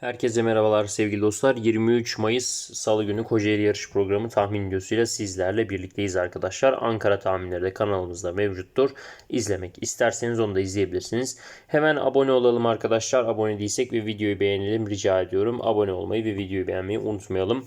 Herkese merhabalar sevgili dostlar. 23 Mayıs Salı günü Kocaeli yarış programı tahmin videosuyla sizlerle birlikteyiz arkadaşlar. Ankara tahminleri de kanalımızda mevcuttur. İzlemek isterseniz onu da izleyebilirsiniz. Hemen abone olalım arkadaşlar. Abone değilsek ve videoyu beğenelim rica ediyorum. Abone olmayı ve videoyu beğenmeyi unutmayalım.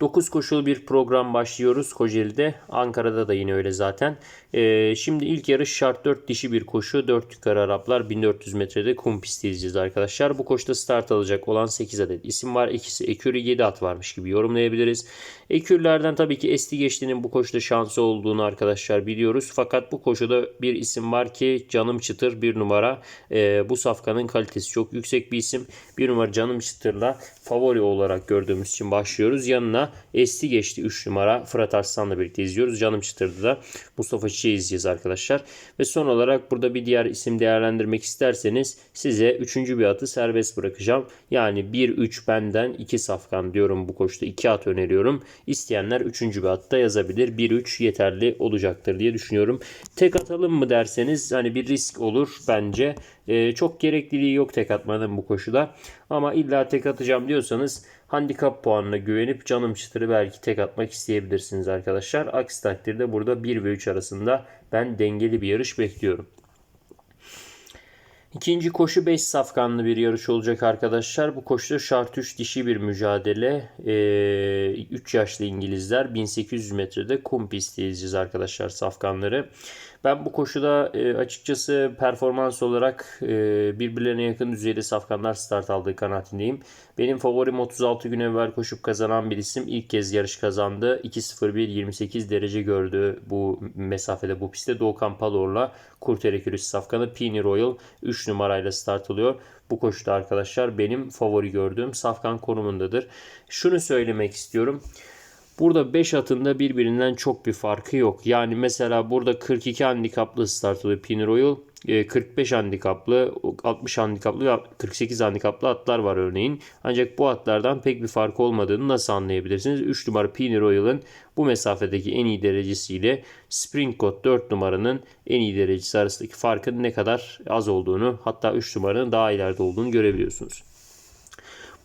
9 koşulu bir program başlıyoruz Kocaeli'de. Ankara'da da yine öyle zaten. Ee, şimdi ilk yarış şart 4 dişi bir koşu. 4 yukarı Araplar 1400 metrede kum pisti izleyeceğiz arkadaşlar. Bu koşuda start alacak olan 8 adet isim var. İkisi Ekürü 7 at varmış gibi yorumlayabiliriz. Ekürlerden tabii ki Esti Geçti'nin bu koşuda şansı olduğunu arkadaşlar biliyoruz. Fakat bu koşuda bir isim var ki Canım Çıtır bir numara. Ee, bu safkanın kalitesi çok yüksek bir isim. Bir numara Canım Çıtır'la favori olarak gördüğümüz için başlıyoruz. Yanına Esti Geçti 3 numara Fırat Arslan'la birlikte izliyoruz. Canım Çıtır'da da Mustafa Çiçek'i izleyeceğiz arkadaşlar. Ve son olarak burada bir diğer isim değerlendirmek isterseniz size 3. bir atı serbest bırakacağım. Yani 1-3 benden 2 safkan diyorum bu koşuda 2 at öneriyorum. İsteyenler 3. bir atta yazabilir. 1-3 yeterli olacaktır diye düşünüyorum. Tek atalım mı derseniz hani bir risk olur bence. Ee, çok gerekliliği yok tek atmanın bu koşuda. Ama illa tek atacağım diyorsanız handikap puanına güvenip canım çıtırı belki tek atmak isteyebilirsiniz arkadaşlar. Aksi takdirde burada 1 ve 3 arasında ben dengeli bir yarış bekliyorum. İkinci koşu 5 safkanlı bir yarış olacak arkadaşlar. Bu koşuda şart 3 dişi bir mücadele. Ee, 3 yaşlı İngilizler 1800 metrede kum pisti izleyeceğiz arkadaşlar safkanları. Ben bu koşuda e, açıkçası performans olarak e, birbirlerine yakın düzeyde safkanlar start aldığı kanaatindeyim. Benim favorim 36 gün evvel koşup kazanan bir isim. ilk kez yarış kazandı. 2.01.28 derece gördü bu mesafede bu pistte. Doğukan Palor'la Kurterekürüs safkanı Pini Royal 3 numarayla start alıyor. Bu koşuda arkadaşlar benim favori gördüğüm safkan konumundadır. Şunu söylemek istiyorum. Burada 5 atında birbirinden çok bir farkı yok. Yani mesela burada 42 handikaplı start alıyor Pin Royal. 45 handikaplı, 60 handikaplı ve 48 handikaplı atlar var örneğin. Ancak bu atlardan pek bir fark olmadığını nasıl anlayabilirsiniz? 3 numara Pini Royal'ın bu mesafedeki en iyi derecesiyle Spring Code 4 numaranın en iyi derecesi arasındaki farkın ne kadar az olduğunu hatta 3 numaranın daha ileride olduğunu görebiliyorsunuz.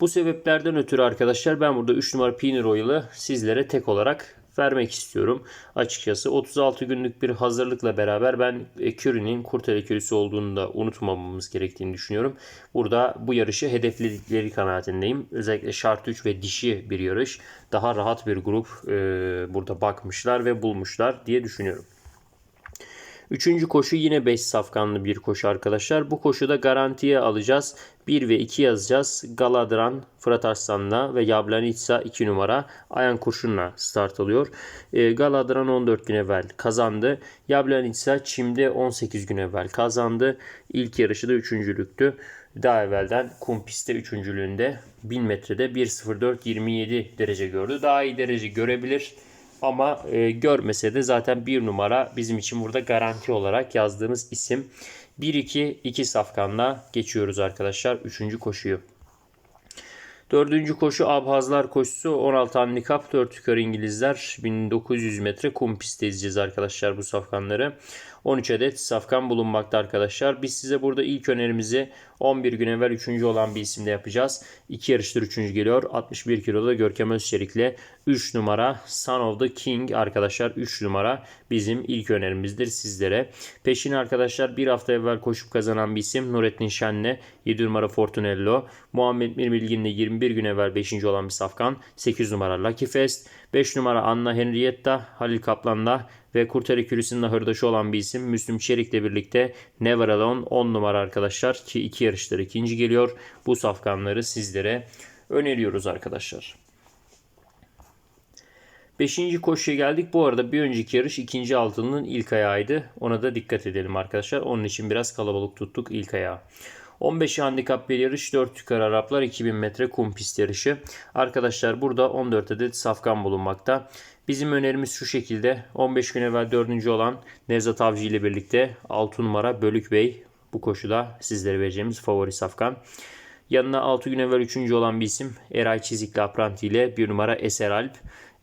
Bu sebeplerden ötürü arkadaşlar ben burada 3 numara Pini Royal'ı sizlere tek olarak vermek istiyorum. Açıkçası 36 günlük bir hazırlıkla beraber ben Curry'nin Kurtel Curry'si olduğunu da unutmamamız gerektiğini düşünüyorum. Burada bu yarışı hedefledikleri kanaatindeyim. Özellikle şart 3 ve dişi bir yarış. Daha rahat bir grup e, burada bakmışlar ve bulmuşlar diye düşünüyorum. Üçüncü koşu yine 5 safkanlı bir koşu arkadaşlar. Bu koşuda garantiye alacağız. 1 ve 2 yazacağız. Galadran, Fırat Arslan'la ve Yablanitsa 2 numara Ayan Kurşun'la start alıyor. E, Galadran 14 gün evvel kazandı. Yablanitsa Çim'de 18 gün evvel kazandı. İlk yarışı da üçüncülüktü. Daha evvelden kum pistte üçüncülüğünde 1000 metrede 1.04.27 derece gördü. Daha iyi derece görebilir. Ama e, görmese de zaten bir numara bizim için burada garanti olarak yazdığımız isim. 1-2-2 safkanla geçiyoruz arkadaşlar 3. koşuyu. Dördüncü koşu Abhazlar koşusu 16 handikap 4 yukarı İngilizler 1900 metre kum pistte izleyeceğiz arkadaşlar bu safkanları. 13 adet safkan bulunmakta arkadaşlar. Biz size burada ilk önerimizi 11 gün evvel 3. olan bir isimde yapacağız. 2 yarıştır 3. geliyor. 61 kiloda Görkem Özçelik'le 3 numara Son of the King arkadaşlar 3 numara bizim ilk önerimizdir sizlere. Peşin arkadaşlar bir hafta evvel koşup kazanan bir isim Nurettin Şen'le 7 numara Fortunello. Muhammed Mir Bilgin'le 21 gün evvel 5. olan bir safkan 8 numara Lucky Fest. 5 numara Anna Henrietta Halil Kaplan'la ve Kurteri Kürüs'ün ahırdaşı olan bir isim Müslüm Çelik'le birlikte Never Alone 10 numara arkadaşlar ki iki yarışları ikinci geliyor. Bu safkanları sizlere öneriyoruz arkadaşlar. Beşinci koşuya geldik. Bu arada bir önceki yarış ikinci altının ilk ayağıydı. Ona da dikkat edelim arkadaşlar. Onun için biraz kalabalık tuttuk ilk ayağı. 15 handikap bir yarış 4 yukarı Araplar 2000 metre kum pist yarışı. Arkadaşlar burada 14 adet safkan bulunmakta. Bizim önerimiz şu şekilde 15 gün evvel 4. olan Nevzat Avcı ile birlikte 6 numara Bölük Bey bu koşuda sizlere vereceğimiz favori safkan. Yanına 6 gün evvel 3. olan bir isim Eray Çizikli Apranti ile 1 numara Eser Alp.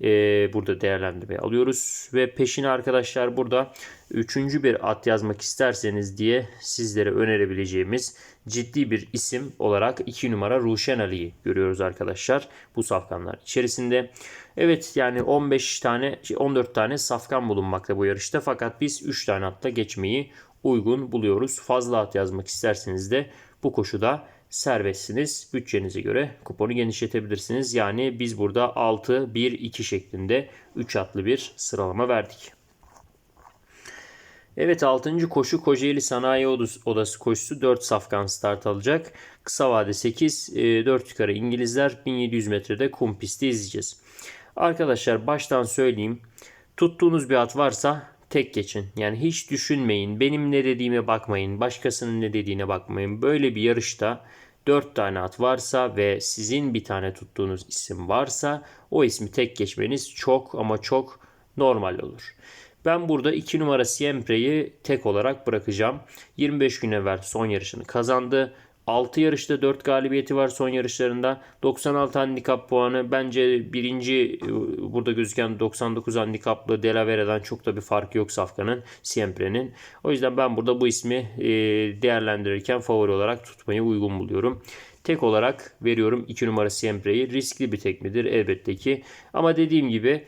E, burada değerlendirmeye alıyoruz. Ve peşine arkadaşlar burada üçüncü bir at yazmak isterseniz diye sizlere önerebileceğimiz ciddi bir isim olarak 2 numara Ruşen Ali'yi görüyoruz arkadaşlar bu safkanlar içerisinde. Evet yani 15 tane 14 şey, tane safkan bulunmakta bu yarışta fakat biz 3 tane atla geçmeyi uygun buluyoruz. Fazla at yazmak isterseniz de bu koşuda serbestsiniz. Bütçenize göre kuponu genişletebilirsiniz. Yani biz burada 6, 1, 2 şeklinde 3 atlı bir sıralama verdik. Evet 6. koşu Kocaeli Sanayi Odası koşusu 4 safkan start alacak. Kısa vade 8, 4 yukarı İngilizler 1700 metrede kum pisti izleyeceğiz. Arkadaşlar baştan söyleyeyim. Tuttuğunuz bir at varsa tek geçin. Yani hiç düşünmeyin. Benim ne dediğime bakmayın. Başkasının ne dediğine bakmayın. Böyle bir yarışta 4 tane at varsa ve sizin bir tane tuttuğunuz isim varsa o ismi tek geçmeniz çok ama çok normal olur. Ben burada 2 numara Siempre'yi tek olarak bırakacağım. 25 gün evvel son yarışını kazandı. 6 yarışta 4 galibiyeti var son yarışlarında. 96 handikap puanı bence birinci e, burada gözüken 99 handikaplı Delavere'den çok da bir farkı yok Safkan'ın, Siempre'nin. O yüzden ben burada bu ismi e, değerlendirirken favori olarak tutmayı uygun buluyorum. Tek olarak veriyorum 2 numara Siempre'yi. Riskli bir tek midir? Elbette ki. Ama dediğim gibi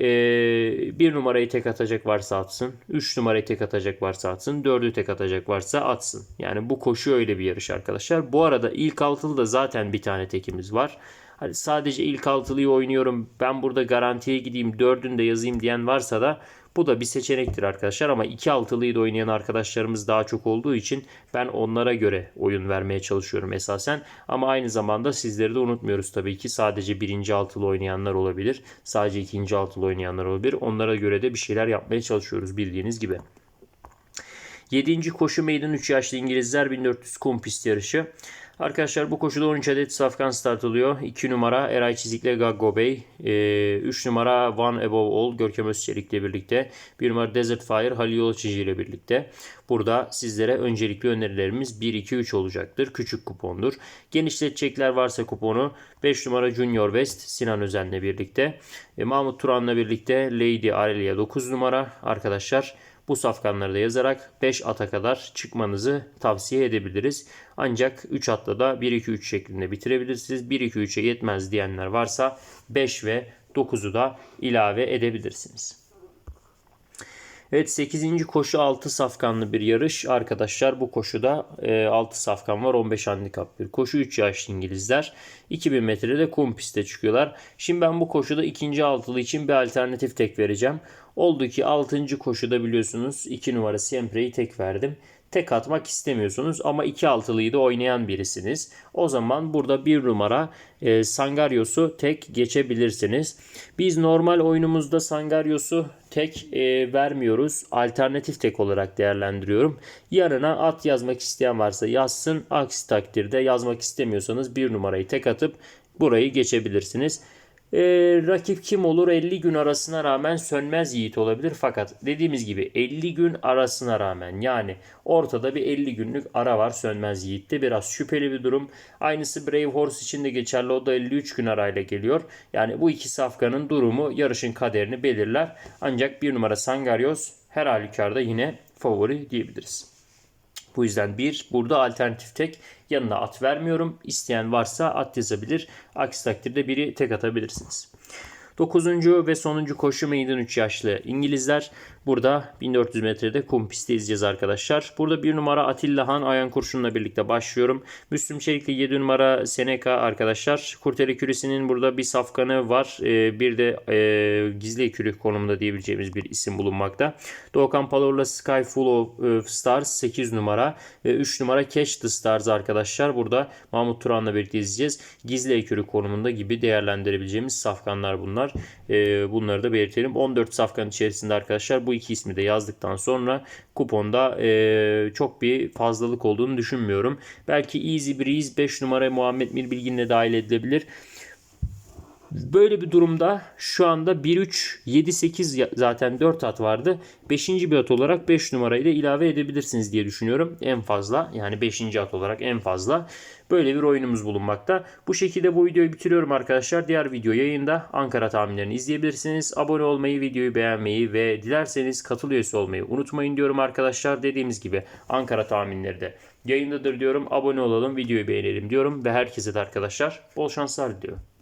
ee, bir numarayı tek atacak varsa atsın. Üç numarayı tek atacak varsa atsın. Dördü tek atacak varsa atsın. Yani bu koşu öyle bir yarış arkadaşlar. Bu arada ilk altılıda zaten bir tane tekimiz var. Hani sadece ilk altılıyı oynuyorum. Ben burada garantiye gideyim dördünü de yazayım diyen varsa da bu da bir seçenektir arkadaşlar ama iki altılıyı da oynayan arkadaşlarımız daha çok olduğu için ben onlara göre oyun vermeye çalışıyorum esasen. Ama aynı zamanda sizleri de unutmuyoruz tabii ki sadece birinci altılı oynayanlar olabilir. Sadece ikinci altılı oynayanlar olabilir. Onlara göre de bir şeyler yapmaya çalışıyoruz bildiğiniz gibi. 7. koşu meydan 3 yaşlı İngilizler 1400 kum pist yarışı. Arkadaşlar bu koşuda 13 adet safkan start alıyor. 2 numara Eray Çizik'le Gaggo Bey. 3 e, numara One Above All Görkem Özçelik'le birlikte. 1 numara Desert Fire Halil Yolçici ile birlikte. Burada sizlere öncelikli önerilerimiz 1, 2, 3 olacaktır. Küçük kupondur. Genişletecekler varsa kuponu 5 numara Junior West Sinan Özen'le birlikte. E, Mahmut Turan'la birlikte Lady Aurelia 9 numara. Arkadaşlar bu safkanları da yazarak 5 ata kadar çıkmanızı tavsiye edebiliriz. Ancak 3 atla da 1-2-3 şeklinde bitirebilirsiniz. 1-2-3'e yetmez diyenler varsa 5 ve 9'u da ilave edebilirsiniz. Evet 8. koşu 6 safkanlı bir yarış. Arkadaşlar bu koşuda 6 e, safkan var 15 handikap bir koşu. 3 yaşlı İngilizler 2000 metrede kum piste çıkıyorlar. Şimdi ben bu koşuda ikinci altılı için bir alternatif tek vereceğim. Oldu ki 6. koşuda biliyorsunuz 2 numara Siempre'yi tek verdim tek atmak istemiyorsunuz ama iki altılıyı da oynayan birisiniz. O zaman burada bir numara e, Sangaryos'u tek geçebilirsiniz. Biz normal oyunumuzda Sangaryos'u tek e, vermiyoruz. Alternatif tek olarak değerlendiriyorum. Yanına at yazmak isteyen varsa yazsın. Aksi takdirde yazmak istemiyorsanız bir numarayı tek atıp burayı geçebilirsiniz. E, rakip kim olur 50 gün arasına rağmen sönmez yiğit olabilir. Fakat dediğimiz gibi 50 gün arasına rağmen yani ortada bir 50 günlük ara var sönmez yiğitte. Biraz şüpheli bir durum. Aynısı Brave Horse için de geçerli. O da 53 gün arayla geliyor. Yani bu iki safkanın durumu yarışın kaderini belirler. Ancak bir numara Sangaryos her halükarda yine favori diyebiliriz. Bu yüzden bir burada alternatif tek yanına at vermiyorum. İsteyen varsa at yazabilir. Aksi takdirde biri tek atabilirsiniz. Dokuzuncu ve sonuncu koşu meydan 3 yaşlı İngilizler. Burada 1400 metrede kum pisti izleyeceğiz arkadaşlar. Burada bir numara Atilla Han Ayan Kurşun'la birlikte başlıyorum. Müslüm Çelik'le 7 numara Seneca arkadaşlar. Kurteli Kürisi'nin burada bir safkanı var. Ee, bir de e, gizli ekürü konumunda diyebileceğimiz bir isim bulunmakta. Doğukan Palor'la Sky Full of Stars 8 numara ve 3 numara Cash the Stars arkadaşlar. Burada Mahmut Turan'la birlikte izleyeceğiz. Gizli ekürü konumunda gibi değerlendirebileceğimiz safkanlar bunlar. Ee, bunları da belirtelim. 14 safkan içerisinde arkadaşlar bu iki ismi de yazdıktan sonra kuponda e, çok bir fazlalık olduğunu düşünmüyorum. Belki Easy Breeze 5 numara Muhammed Mir Bilgin'le dahil edilebilir. Böyle bir durumda şu anda 1-3, 7-8 ya- zaten 4 at vardı. 5. bir at olarak 5 numarayı da ilave edebilirsiniz diye düşünüyorum. En fazla yani 5. at olarak en fazla. Böyle bir oyunumuz bulunmakta. Bu şekilde bu videoyu bitiriyorum arkadaşlar. Diğer video yayında Ankara tahminlerini izleyebilirsiniz. Abone olmayı, videoyu beğenmeyi ve dilerseniz katıl üyesi olmayı unutmayın diyorum arkadaşlar. Dediğimiz gibi Ankara tahminleri de yayındadır diyorum. Abone olalım, videoyu beğenelim diyorum ve herkese de arkadaşlar bol şanslar diliyorum.